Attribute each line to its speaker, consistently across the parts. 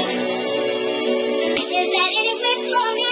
Speaker 1: Is that any way for me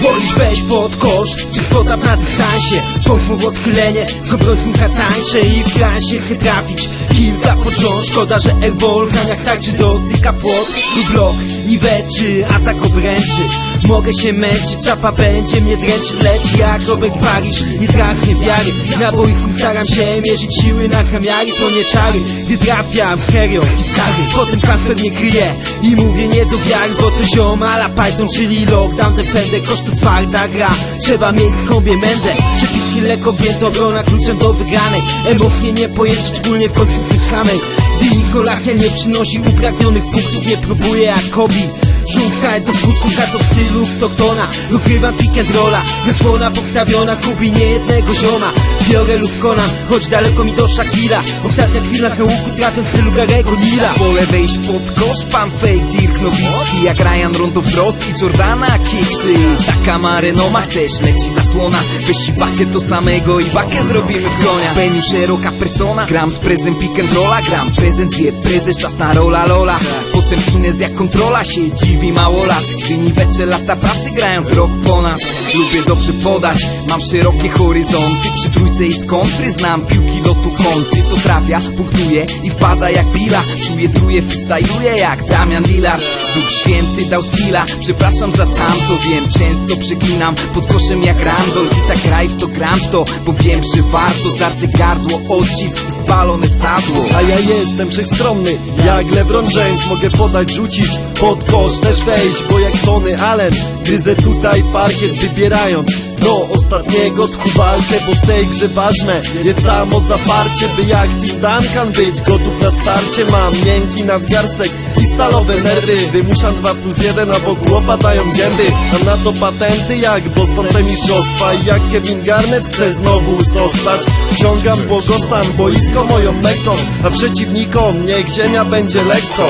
Speaker 2: Wolisz wejść pod kosz, czy podam na dystansie Pomów odchylenie, obrońcnika tańczę i w transie chcę trafić. Kilka pod rząd, szkoda, że airball w raniach także dotyka płot. Lub blok Niweczy, atak obręczy Mogę się męczyć, czapa będzie mnie dręczyć Leci jak Robert Paryż, nie tracę wiary. Na boich staram się mierzyć siły na chamiary To nie czary, gdy trafiam herio i w kary Potem kanfer mnie kryje i mówię nie do wiary Bo to ziom ala Python, czyli lockdown Defender, koszt to twarda gra. Trzeba mieć sobie mędę. Przepiski lekko objęte, obrona kluczem do wygranej. Emocje niepojęte, szczególnie w końcu samej Gdy Nikolachia nie przynosi upragnionych punktów Nie próbuje jak Kobi To skutku, to w stylu Stocktona Ukrywam pick and rolla, wyfona postawiona Kubi nie jednego zioma. Biorę lub konam, choć daleko mi do Shakira. Ostatnia chwila na łuku trafię w stylu Garego Nila.
Speaker 3: Wolę wejść pod kosz, pan fake Dirk Nowicki Jak Ryan Rondo wzrost i Jordana kiksy Taka marynoma, chcesz, leci zasłona. Weź i bakę do samego i bakę zrobimy w konia. Penny szeroka persona, gram z prezem pick and rolla. Gram prezent, wie prezes, czas na rola lola. Potem finez jak kontrola się dziwi mało lat Gdy niwecze lata pracy grając rok ponad. Lubię dobrze podać, mam szerokie horyzonty. Przy trójce i z kontry znam piłki lotu kąty. To trafia, punktuje i wpada jak pila. Czuję, truje, freestyluję jak Damian Lillard. Duch Święty dał skilla, przepraszam za tamto Wiem, często przeklinam pod koszem jak Randolph I tak graj w to, gram w to, bo wiem, że warto. Zdarte gardło, odcisk i spalone sadło.
Speaker 4: A ja jestem wszechstronny, jak LeBron James. Mogę podać, rzucić, pod kosz też wejść Bo jak Tony Allen, gryzę tutaj parkiet wybierając do ostatniego tchu walkę, bo w tej grze ważne jest samo zaparcie, by jak Tim Duncan być gotów na starcie. Mam miękki nadgarstek i stalowe nerwy, wymuszam 2 plus 1, a wokół opadają gęby. Mam na to patenty jak Boston te mistrzostwa i jak Kevin Garnett chce znowu zostać. Ciągam błogostan, boisko moją mekką, a przeciwnikom niech ziemia będzie lekką.